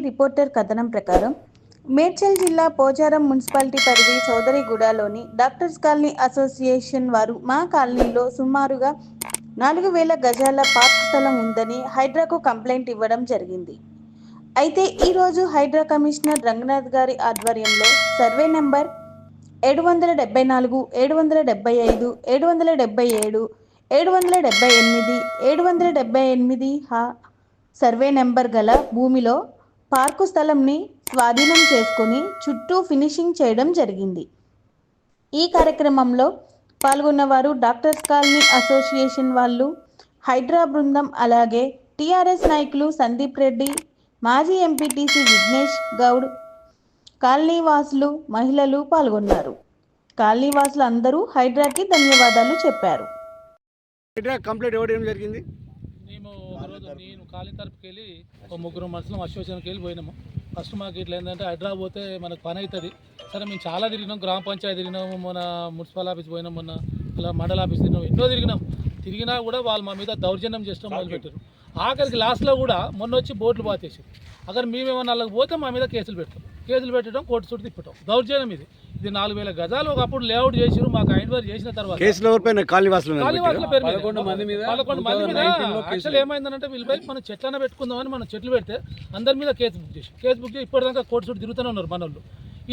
Reporter కథనం ప్రకారం మేడ్చల్ జిల్లా పోచారం మున్సిపాలిటీ పరిధి చౌదరిగూడలోని డాక్టర్స్ కాలనీ అసోసియేషన్ వారు మా కాలనీలో సుమారుగా నాలుగు వేల గజాల పార్క్ స్థలం ఉందని హైడ్రాకు కంప్లైంట్ ఇవ్వడం జరిగింది. అయితే ఈరోజు హైడ్రా కమిషనర్ రంగనాథ్ గారి ఆధ్వర్యంలో సర్వే నెంబర్ ఏడు వందల డెబ్బై నాలుగు ఏడు వందల డెబ్బై ఐదు ఏడు వందల డెబ్బై ఏడు ఏడు వందల డెబ్బై ఎనిమిది ఏడు వందల డెబ్బై ఎనిమిది హా సర్వే నెంబర్ గల భూమిలో పార్కు స్థలంని స్వాధీనం చేసుకుని చుట్టూ ఫినిషింగ్ చేయడం జరిగింది. ఈ కార్యక్రమంలో పాల్గొన్నవారు డాక్టర్స్ కాలనీ అసోసియేషన్ వాళ్ళు హైడ్రా బృందం అలాగే టీఆర్ఎస్ నాయకులు సందీప్ రెడ్డి మాజీ ఎంపీటీసీ విఘ్నేష్ గౌడ్ కాలనీ వాసులు మహిళలు పాల్గొన్నారు. కాలనీ వాసులు అందరూ హైడ్రాకి ధన్యవాదాలు చెప్పారు. హైడ్రా కంప్లీట్ ఇవ్వడం జరిగింది. ఖాళీ తరపుకి వెళ్ళి ఒక ముగ్గురు మనుషులు అసోసియేషన్కి వెళ్ళి పోయినాము. ఫస్ట్ మాకు ఇట్లా ఏంటంటే హైడ్రా పోతే మనకు పని అవుతుంది సరే మేము చాలా తిరిగినాం గ్రామ పంచాయతీ తిరిగినాము మొన్న మున్సిపల్ ఆఫీస్ పోయినాం మొన్న అలా మండల ఆఫీస్ తిరిగినాం ఎన్నో తిరిగినాం. తిరిగినా కూడా వాళ్ళు మా మీద దౌర్జన్యం చేస్తాం మొదలుపెట్టారు. ఆఖరికి లాస్ట్లో కూడా మొన్న వచ్చి బోట్లు బాతేసారు అక్కడ మేమేమన్నా వాళ్ళకి పోతే మా మీద కేసులు పెడతాం. కేసులు పెట్టడం కోర్టు చుట్టూ తిప్పటం దౌర్జన్యం ఇది. ఇది నాలుగు వేల గజాలు ఒకప్పుడు లేఅవుట్ చేసిరు మాకు ఐన్వర్ చేసిన తర్వాత. కేసులు ఎవరిపైన కాళీవాసులు కాళీవాసుల పేరు మీద. పదకొండు మంది మీద పదకొండు మంది మీద. 2019 లో యాక్చువల్ ఏమైందంటే వీళ్ళపై మనం చెట్లన పెట్టుకుందామని మనం చెట్లు పెడితే అందరి మీద కేసు బుక్ చేసి కేసు బుక్ చేసి ఇప్పటిదాకా కోర్టు చుట్టూ తిరుగుతూనే ఉన్నారు మన వాళ్ళు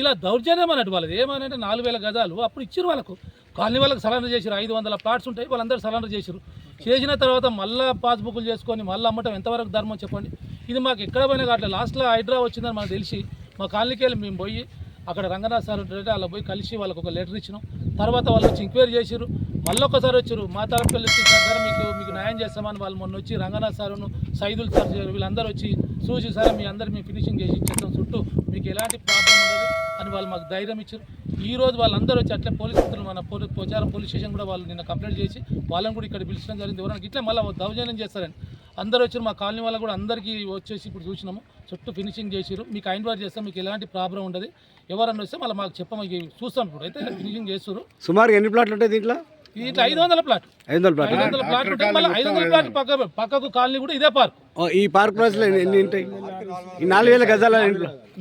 ఇలా దౌర్జన్యం అన్నట్టు వాళ్ళది. ఏమనంటే నాలుగు వేల గజాలు. అప్పుడు ఇచ్చారు వాళ్ళకు. కాలనీ వాళ్ళకి సరెండర్ చేశారు ఐదు వందల ప్లాట్స్ ఉంటాయి వాళ్ళందరూ సరెండర్ చేశారు చేసిన తర్వాత మళ్ళీ పాస్బుక్లు చేసుకొని మళ్ళీ అమ్మటం ఎంతవరకు ధర్మం చెప్పండి. ఇది మాకు ఎక్కడ పోయినా కావట్లేదు. లాస్ట్లో హైడ్రా వచ్చిందని మనకు తెలిసి మా కాలనీకి వెళ్ళి మేము పోయి అక్కడ రంగనాథ్ సార్ ఉంటే అలా పోయి కలిసి వాళ్ళకు ఒక లెటర్ ఇచ్చినాం. తర్వాత వాళ్ళు వచ్చి ఎంక్వైరీ చేశారు మళ్ళీ ఒకసారి వచ్చారు మా తరఫు వెళ్ళి "సార్, మీకు మీకు న్యాయం చేస్తామని వాళ్ళు మొన్న వచ్చి రంగనాథ్ సారును సైదుల్ సార్ వీళ్ళందరూ వచ్చి చూసి సార్ మీ అందరు మేము ఫినిషింగ్ చేసి ఇచ్చేస్తాం చుట్టూ మీకు ఎలాంటి ప్రాబ్లం ఉండదు అని వాళ్ళు మాకు ధైర్యం ఇచ్చారు. ఈ రోజు వాళ్ళందరూ వచ్చి అట్లే పోలీస్ మిత్రులు మన పోచారం పోలీస్ స్టేషన్ కూడా వాళ్ళు నిన్న కంప్లైంట్ చేసి వాళ్ళని కూడా ఇక్కడ పిలిచడం జరిగింది. ఎవరైనా ఇట్లా మళ్ళీ దౌర్జన్యం చేస్తారని. అందరూ వచ్చి మా కాలనీ వాళ్ళకు కూడా అందరికీ వచ్చేసి ఇప్పుడు చూసినాము. చుట్టూ ఫినిషింగ్ చేసిరు మీకు ఐన్వర్ చేస్తాం మీకు ఎలాంటి ప్రాబ్లం ఉండదు. ఎవరన్నా వస్తే మళ్ళీ మాకు చెప్ప మాకు చూస్తాం ఇప్పుడు. అయితే ఫినిషింగ్ చేస్తారు సుమారు ఎన్ని ప్లాట్లు ఉంటాయి దీంట్లో? ఇట్లా ఐదు వందల ప్లాట్ ఐదు వందల ఐదు ప్లాట్లు వందల ప్లాట్ ఉంటే మళ్ళీ ఐదు వందల ప్లాట్ పక్క పక్కకు కాలనీ కూడా ఇదే పార్క్ ఈ పార్క్ ప్రైస్లో ఎన్ని ఉంటాయి? ఈ నాలుగు వేల గజాల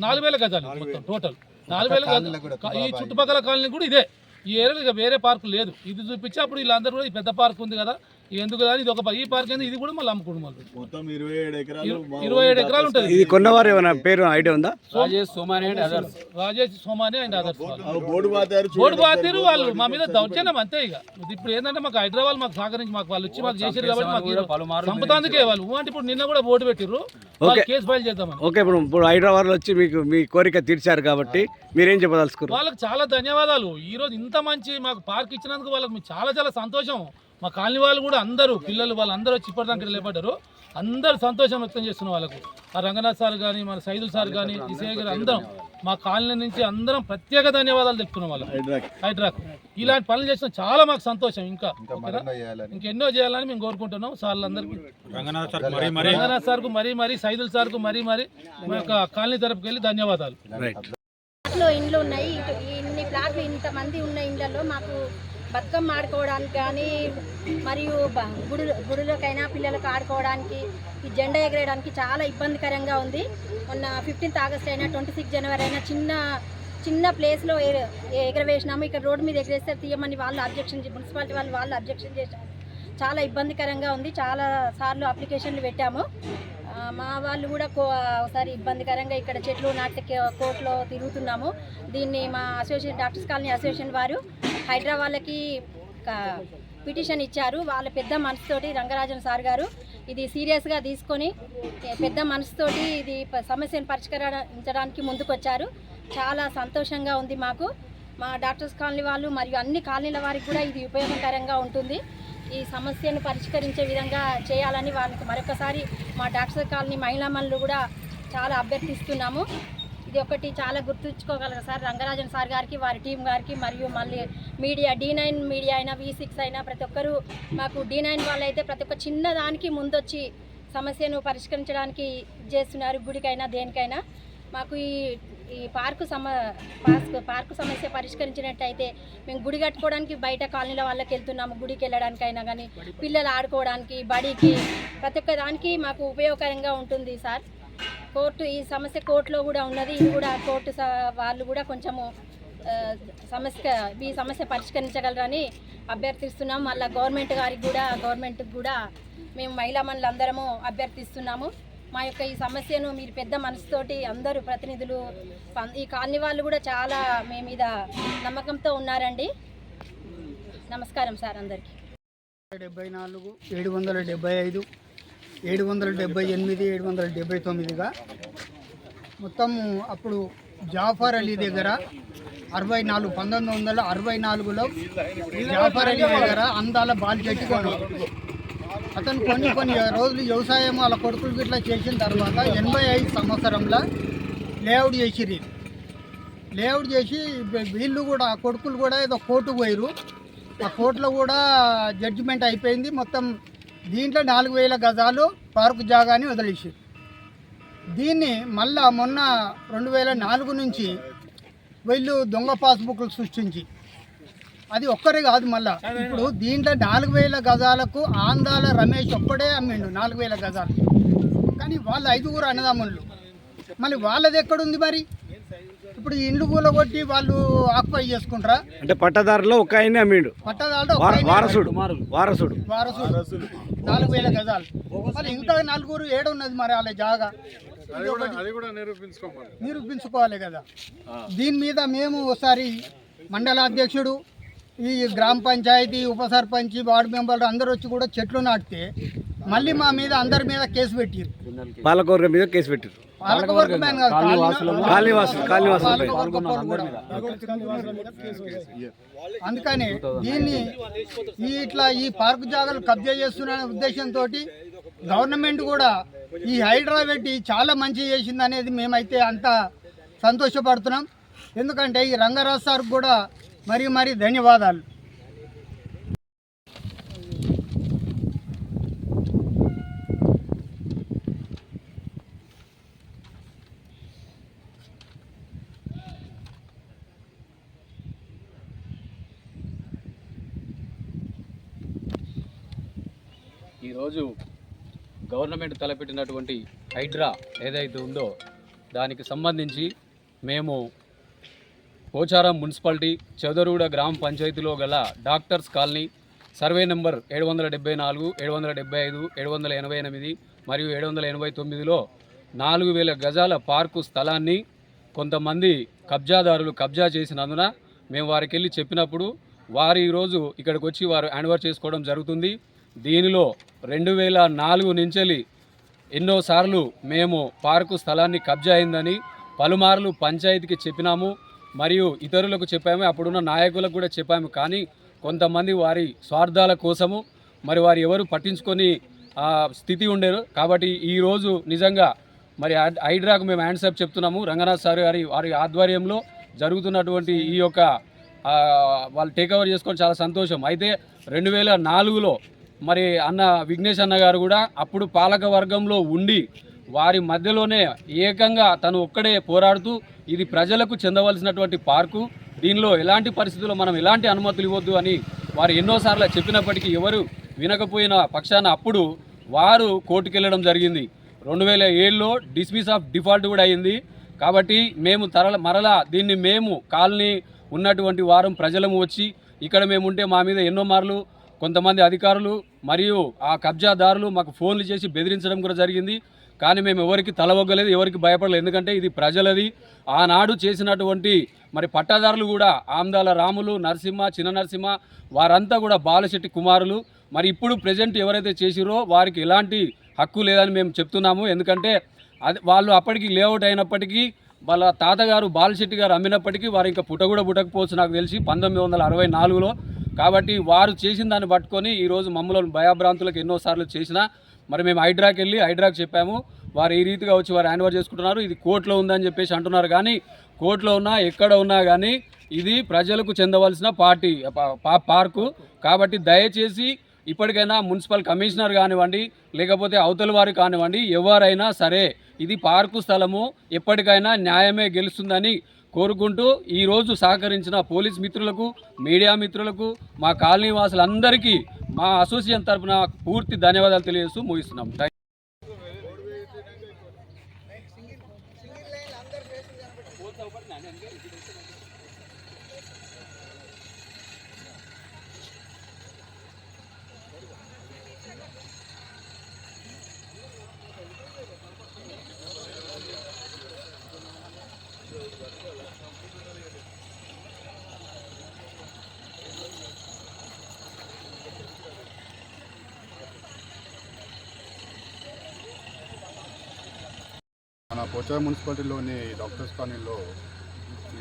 నాలుగు వేల గజాలు మొత్తం టోటల్ నాలుగు వేల గజాలు ఈ చుట్టుపక్కల కాలనీ కూడా ఇదే. ఈ ఏరియాలో ఇక వేరే పార్కు లేదు. ఇది చూపించి అప్పుడు వీళ్ళందరూ కూడా ఈ పెద్ద పార్క్ ఉంది కదా. ఎందుకు కదా? ఇది ఒక ప- ఈ పార్క్ ఏంది ఇది కూడా మళ్ళీ అమ్ముకోవడం వాళ్ళు మొత్తం ఇరవై ఏడు ఎకరాలు ఇరు- ఇరవై ఏడు ఎకరాలు ఉంటుంది. ఇది కొన్నవారు ఏమైనా పేరు ఐడియా ఉందా? Rajesh Somani and others Rajesh Somani and others board పాతారు board బాధ్యులు వాళ్ళు. మా మీద దౌర్జన్యం అంతే ఇక. ఇప్పుడు ఏంటంటే మాకు హైదరాబాద్ మాకు సహకరించి మాకు వాళ్ళు వచ్చి మాకు చేసారు కాబట్టి మాకు సంపదానికే వాళ్ళు. అంటే ఇప్పుడు నిన్న కూడా బోర్డు పెట్టిర్రు. కేసు ఫైల్ చేద్దామని. ఓకే ఇప్పుడు ఇప్పుడు హైదరాబాద్లో వచ్చి మీకు మీ కోరిక తీర్చారు కాబట్టి మీరేం చెప్పదలుచుకున్నారు? వాళ్ళకి చాలా ధన్యవాదాలు. ఈ రోజు ఇంత మంచి మాకు పార్క్ ఇచ్చినందుకు వాళ్ళకి చాలా చాలా సంతోషం. మా కాలనీ వాళ్ళు కూడా అందరూ పిల్లలు వాళ్ళు అందరూ వచ్చి ఇప్పటిదాకా నిలబడ్డారు. అందరూ సంతోషం వ్యక్తం చేస్తున్న వాళ్ళకు. ఆ రంగనాథ్ సార్ కానీ మన సైదుల్ సార్ కానీ ఇసే గారు అందరం మా కాలనీ నుంచి అందరం ప్రత్యేక ధన్యవాదాలు తెలుపుకున్నాం వాళ్ళకి. హైడ్రాక్. ఇలాంటి పనులు చేసిన చాలా మాకు సంతోషం ఇంకా? ఇంకెన్నో చేయాలని మేము కోరుకుంటున్నాం సార్లందరికీ. రంగనాథ్ సార్కు మరీ మరీ. సైదుల్ సార్కు మరీ మరీ మా యొక్క కాలనీ తరపుకి వెళ్ళి ధన్యవాదాలు. ఇండ్లు ఉన్నాయి. ఇన్ని ప్లాట్లు ఇంతమంది ఉన్న ఇండ్లలో మాకు బతుకమ్మ ఆడుకోవడానికి కానీ మరియు గుడి గుడిలోకైనా పిల్లలకు ఆడుకోవడానికి ఈ జెండా ఎగరేయడానికి చాలా ఇబ్బందికరంగా ఉంది. మొన్న ఫిఫ్టీన్త్ ఆగస్ట్ అయినా ట్వంటీ సిక్స్ జనవరి అయినా చిన్న చిన్న ప్లేస్లో ఎగ- ఎగరవేసినాము. ఇక్కడ రోడ్డు మీద ఎగరేస్తే తీయమని వాళ్ళు అబ్జెక్షన్ మున్సిపాలిటీ వాళ్ళు వాళ్ళు అబ్జెక్షన్ చేశారు చాలా ఇబ్బందికరంగా ఉంది. చాలా సార్లు అప్లికేషన్లు పెట్టాము. మా వాళ్ళు కూడా కో ఒకసారి ఇబ్బందికరంగా ఇక్కడ చెట్లు నాటి కోర్టులో తిరుగుతున్నాము. దీన్ని మా అసోసియేషన్ డాక్టర్స్ కాలనీ అసోసియేషన్ వారు హైదరాబాద్ వాళ్ళకి పిటిషన్ ఇచ్చారు. వాళ్ళ పెద్ద మనసుతోటి రంగరాజన్ సార్ గారు ఇది సీరియస్గా తీసుకొని పెద్ద మనసుతోటి ఇది సమస్యను పరిష్కరించడానికి ముందుకొచ్చారు. చాలా సంతోషంగా ఉంది మాకు. మా డాక్టర్స్ కాలనీ వాళ్ళు మరియు అన్ని కాలనీల వారికి కూడా ఇది ఉపయోగకరంగా ఉంటుంది. ఈ సమస్యను పరిష్కరించే విధంగా చేయాలని వాళ్ళకి మరొకసారి మా డాక్టర్ కాలనీ మహిళా మనులు కూడా చాలా అభ్యర్థిస్తున్నాము. ఇది ఒకటి చాలా గుర్తుంచుకోగలరు సార్. రంగరాజన్ సార్ గారికి వారి టీం గారికి మరియు మళ్ళీ మీడియా డి నైన్ మీడియా అయినా వి సిక్స్ అయినా ప్రతి ఒక్కరు మాకు డి నైన్ వాళ్ళు అయితే ప్రతి ఒక్క చిన్న దానికి ముందొచ్చి సమస్యను పరిష్కరించడానికి చేస్తున్నారు. గుడికైనా దేనికైనా. మాకు ఈ ఈ పార్కు సమ పార్క్ పార్కు సమస్య పరిష్కరించినట్టయితే మేము గుడి కట్టుకోవడానికి బయట కాలనీల వాళ్ళకి వెళ్తున్నాము. గుడికి వెళ్ళడానికైనా కానీ పిల్లలు ఆడుకోవడానికి బడికి ప్రతి ఒక్క దానికి మాకు ఉపయోగకరంగా ఉంటుంది సార్. కోర్టు ఈ సమస్య కోర్టులో కూడా ఉన్నది. ఇది కూడా కోర్టు స- వాళ్ళు కూడా కొంచెము సమస్య ఈ సమస్య పరిష్కరించగలరని అభ్యర్థిస్తున్నాం. మళ్ళీ గవర్నమెంట్ గారికి కూడా గవర్నమెంట్కి కూడా మేము మహిళా మండలందరము అభ్యర్థిస్తున్నాము. మా యొక్క ఈ సమస్యను మీరు పెద్ద మనసుతోటి అందరూ ప్రతినిధులు ఈ కాలనీ వాళ్ళు కూడా చాలా మీ మీద నమ్మకంతో ఉన్నారండి. నమస్కారం సార్ అందరికీ. డెబ్బై నాలుగు ఏడు వందల డెబ్బై ఐదు ఏడు వందల డెబ్బై ఎనిమిది ఏడు వందల డెబ్బై తొమ్మిదిగా. మొత్తం అప్పుడు జాఫర్ అలీ దగ్గర అరవై నాలుగు పంతొమ్మిది వందల అరవై నాలుగులో జాఫర్ అలీ దగ్గర అందాల బాల్ చెట్టు కొన్నాడు అతను కొన్ని కొన్ని రోజులు వ్యవసాయం వాళ్ళ కొడుకులు గిట్లా చేసిన తర్వాత ఎనభై ఐదు సంవత్సరంలో లేఅవుట్ చేసిరి లేఅవుట్ చేసి వీళ్ళు కూడా ఆ కొడుకులు కూడా ఏదో కోర్టు పోయారు ఆ కోర్టులో కూడా జడ్జిమెంట్ అయిపోయింది. మొత్తం దీంట్లో నాలుగు వేల గజాలు పార్కు జాగాని వదిలేసి. దీన్ని మళ్ళా మొన్న రెండు వేల నాలుగు నుంచి వీళ్ళు దొంగ పాస్బుక్లు సృష్టించి. అది ఒక్కరే కాదు మళ్ళా. ఇప్పుడు దీంట్లో నాలుగు వేల గజాలకు ఆందాల రమేష్ ఒక్కడే అమ్మిండు నాలుగు వేల గజాలు. కానీ వాళ్ళు ఐదుగురు అన్నదమ్ముళ్ళు. మళ్ళీ వాళ్ళది ఎక్కడుంది మరి? ఇప్పుడు ఇండ్లు కూలగొట్టి వాళ్ళు ఆక్యుపై చేసుకుంటారా? అంటే పట్టదారులో ఒక ఆయనే అమ్మిండు. పట్టదాల్లో వార- వారసుడు. వారసుడు. వారసుడు. నాలుగు వేల గజాలు. మరి ఇంకా నలుగురు ఏడు ఉన్నది మరి వాళ్ళ జాగా. అది కూడా నిరూపించుకోమని. నిరూపించుకోవాలి కదా. దీని మీద మేము ఒకసారి మండల అధ్యక్షుడు ఈ గ్రామ పంచాయతీ ఉప సర్పంచ్ వార్డు మెంబర్లు అందరూ వచ్చి కూడా చెట్లు నాటితే మళ్ళీ మా మీద అందరి మీద కేసు పెట్టారు పాలకవర్గం మీద కేసు పెట్టారు అందుకని దీన్ని ఈ ఇట్లా ఈ పార్కు జాగాలు కబ్జా చేస్తున్న ఉద్దేశంతో గవర్నమెంట్ కూడా ఈ హైడ్రా పెట్టి చాలా మంచి చేసింది అనేది మేమైతే అంత సంతోషపడుతున్నాం. ఎందుకంటే ఈ రంగరాజ్ సార్కి కూడా మరి మరి ధన్యవాదాలు. ఈరోజు గవర్నమెంట్ తలపెట్టినటువంటి హైడ్రా ఏదైతే ఉందో దానికి సంబంధించి మేము పోచారం మున్సిపాలిటీ చౌదరూడ గ్రామ పంచాయతీలో గల డాక్టర్స్ కాలనీ సర్వే నెంబర్ ఏడు వందల డెబ్బై నాలుగు ఏడు వందల డెబ్బై ఐదు ఏడు వందల ఎనభై ఎనిమిది మరియు ఏడు వందల ఎనభై తొమ్మిదిలో నాలుగు వేల గజాల పార్కు స్థలాన్ని కొంతమంది కబ్జాదారులు కబ్జా చేసినందున మేము వారికి వెళ్ళి చెప్పినప్పుడు వారు ఈరోజు ఇక్కడికి వచ్చి వారు యానివర్ చేసుకోవడం జరుగుతుంది. దీనిలో రెండు వేల నాలుగు నుంచి ఎన్నోసార్లు మేము పార్కు స్థలాన్ని కబ్జా అయిందని పలుమార్లు పంచాయతీకి చెప్పినాము మరియు ఇతరులకు చెప్పాము అప్పుడున్న నాయకులకు కూడా చెప్పాము. కానీ కొంతమంది వారి స్వార్థాల కోసము మరి వారు ఎవరు పట్టించుకొని స్థితి ఉండేరు. కాబట్టి ఈరోజు నిజంగా మరి హైడ్రాకు మేము హ్యాండ్సప్ చెప్తున్నాము. రంగనాథ్ సార్ గారి వారి ఆధ్వర్యంలో జరుగుతున్నటువంటి ఈ యొక్క వాళ్ళు టేక్ ఓవర్ చేసుకొని చాలా సంతోషం. అయితే రెండు వేల నాలుగులో మరి అన్న విఘ్నేష్ అన్న గారు కూడా అప్పుడు పాలక వర్గంలో ఉండి వారి మధ్యలోనే ఏకంగా తను ఒక్కడే పోరాడుతూ ఇది ప్రజలకు చెందవలసినటువంటి పార్కు. దీనిలో ఎలాంటి పరిస్థితుల్లో మనం ఎలాంటి అనుమతులు ఇవ్వద్దు అని వారు ఎన్నోసార్లు చెప్పినప్పటికీ ఎవరు వినకపోయిన పక్షాన అప్పుడు వారు కోర్టుకెళ్ళడం జరిగింది. రెండు వేల ఏడులో డిస్మిస్ ఆఫ్ డిఫాల్ట్ కూడా అయింది. కాబట్టి మేము తరల మరలా దీన్ని మేము కాలనీ ఉన్నటువంటి వారం ప్రజలము వచ్చి ఇక్కడ మేము ఉంటే మా మీద ఎన్నో మార్లు కొంతమంది అధికారులు మరియు ఆ కబ్జాదారులు మాకు ఫోన్లు చేసి బెదిరించడం కూడా జరిగింది. కానీ మేము ఎవరికి తలవగ్గలేదు ఎవరికి భయపడలేదు. ఎందుకంటే ఇది ప్రజలది. ఆనాడు చేసినటువంటి మరి పట్టాదారులు కూడా ఆమ్దాల రాములు నరసింహ చిన్న నరసింహ వారంతా కూడా బాలశెట్టి కుమారులు. మరి ఇప్పుడు ప్రజెంట్ ఎవరైతే చేసిరో వారికి ఎలాంటి హక్కు లేదని మేము చెప్తున్నాము. ఎందుకంటే అది వాళ్ళు అప్పటికి లేఅవుట్ అయినప్పటికీ వాళ్ళ తాతగారు బాలశెట్టి గారు అమ్మినప్పటికీ వారు ఇంకా పుట్ట కూడా పుట్టకపోవచ్చు నాకు తెలిసి. పంతొమ్మిది వందల అరవై నాలుగులో కాబట్టి వారు చేసిన దాన్ని పట్టుకొని ఈరోజు మమ్మల్ని భయాభ్రాంతులకు ఎన్నోసార్లు చేసినా మరి మేము హైడ్రాకి వెళ్ళి హైడ్రాకి చెప్పాము వారు ఈ రీతిగా వచ్చి వారు హ్యాండ్ చేసుకుంటున్నారు ఇది కోర్టులో ఉందని చెప్పేసి అంటున్నారు. కానీ కోర్టులో ఉన్నా ఎక్కడ ఉన్నా కానీ ఇది ప్రజలకు చెందవలసిన పార్టీ పార్కు. కాబట్టి దయచేసి ఇప్పటికైనా మున్సిపల్ కమిషనర్ కానివ్వండి లేకపోతే అవతల వారు కానివ్వండి ఎవరైనా సరే ఇది పార్కు స్థలము ఎప్పటికైనా న్యాయమే గెలుస్తుందని కోరుకుంటూ ఈరోజు సహకరించిన పోలీస్ మిత్రులకు మీడియా మిత్రులకు మా కాలనీ వాసులందరికీ మా అసోసియేషన్ తరపున పూర్తి ధన్యవాదాలు తెలియజేస్తూ ముగిస్తున్నాం. పోచారం మున్సిపాలిటీలోని డాక్టర్స్ కాలనీలో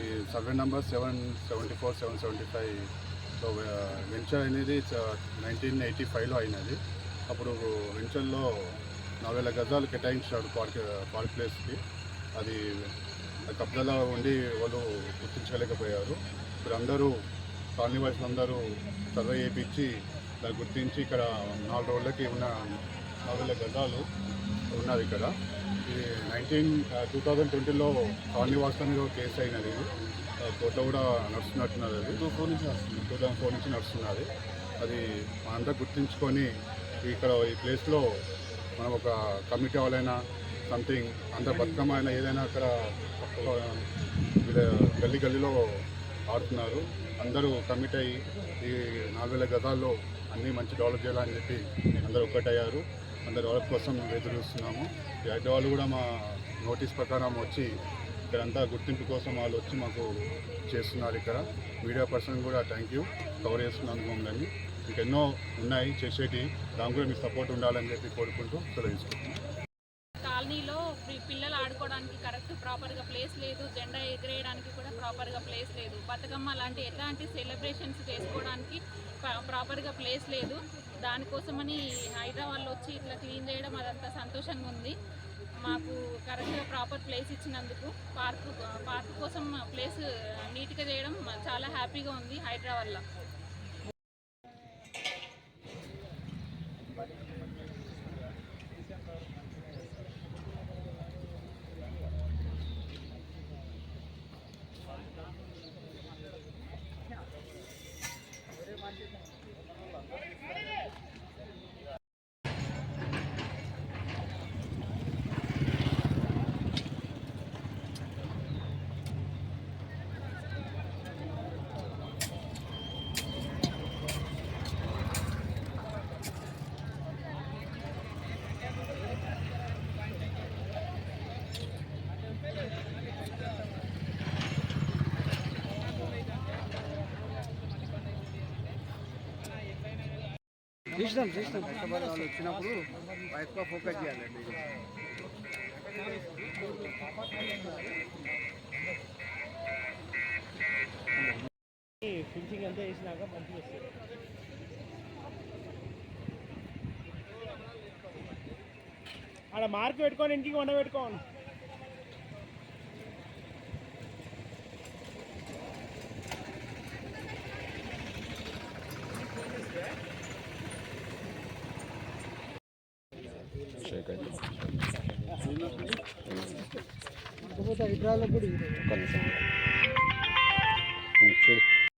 ఈ survey number seven seventy four seven seventy ఫైవ్లో వెంచర్ అనేది నైన్టీన్ ఎయిటీ ఫైవ్లో అయినది. అప్పుడు వెంచర్లో నాలుగు వేల గజాలు కేటాయించాడు పార్క్ పార్క్ ప్లేస్కి. అది కబ్జాలో ఉండి వాళ్ళు గుర్తించలేకపోయారు. ఇప్పుడు అందరూ కాలనీ వాసులు అందరూ సర్వే చేయించి దాన్ని గుర్తించి ఇక్కడ నాలుగు రోజులకి ఉన్న నాలుగు వేల గజాలు ఉన్నది ఇక్కడ. ఇది నైన్టీన్ టూ థౌజండ్ ట్వంటీలో కాలనీ మీద ఒక కేసు అయినది ఇది. కోర్టులో కూడా నడుస్తున్నట్టున్నది అది. టూ ఫోర్ నుంచి టూ థౌజండ్ ఫోర్ నుంచి నడుస్తున్నది. అది మనంతా గుర్తించుకొని ఇక్కడ ఈ ప్లేస్లో మనం ఒక కమిటీ వాళ్ళైనా సంథింగ్ అంత బతుకమ్మ అయినా ఏదైనా అక్కడ గల్లీ గల్లీలో ఆడుతున్నారు. అందరూ కమిట్ అయ్యి ఈ నాలుగు వేల గదాల్లో అన్నీ మంచి డెవలప్ చేయాలని చెప్పి అందరూ ఒక్కటయ్యారు. అందరి డెవలప్ కోసం ఎదురు చూస్తున్నాము. ఈ వాళ్ళు కూడా మా నోటీస్ ప్రకారం వచ్చి ఇక్కడంతా గుర్తింపు కోసం వాళ్ళు వచ్చి మాకు చేస్తున్నారు ఇక్కడ. మీడియా పర్సన్ కూడా థ్యాంక్ యూ కవర్ చేస్తున్నందుకు మమ్మల్ని. ఇంకెన్నో ఉన్నాయి చేసేటి దాని కూడా మీ సపోర్ట్ ఉండాలని చెప్పి కోరుకుంటూ సెలవు కాలనీలో పిల్లలు ఆడుకోవడానికి కరెక్ట్ ప్రాపర్గా ప్లేస్ లేదు. జెండా ఎగిరేయడానికి కూడా ప్రాపర్గా ప్లేస్ లేదు. బతుకమ్మ లాంటి ఎలాంటి సెలబ్రేషన్స్ చేసుకోవడానికి ప్రాపర్గా ప్లేస్ లేదు. దానికోసమని హైదరాబాద్లో వచ్చి ఇట్లా క్లీన్ చేయడం అదంతా సంతోషంగా ఉంది. మాకు కరెక్ట్గా ప్రాపర్ ప్లేస్ ఇచ్చినందుకు పార్క్ పార్క్ కోసం ప్లేస్ నీట్గా చేయడం చాలా హ్యాపీగా ఉంది హైదరాబాద్లో. తీసినాం తీసినాం వాళ్ళు వచ్చినప్పుడు ఎక్కువ ఫోకస్ చేయాలండి ఫినిషింగ్ అంతా వేసినాక మంచిగా వస్తుంది ఆడ మార్క్ పెట్టుకొని ఇంటికి వండ పెట్టుకోను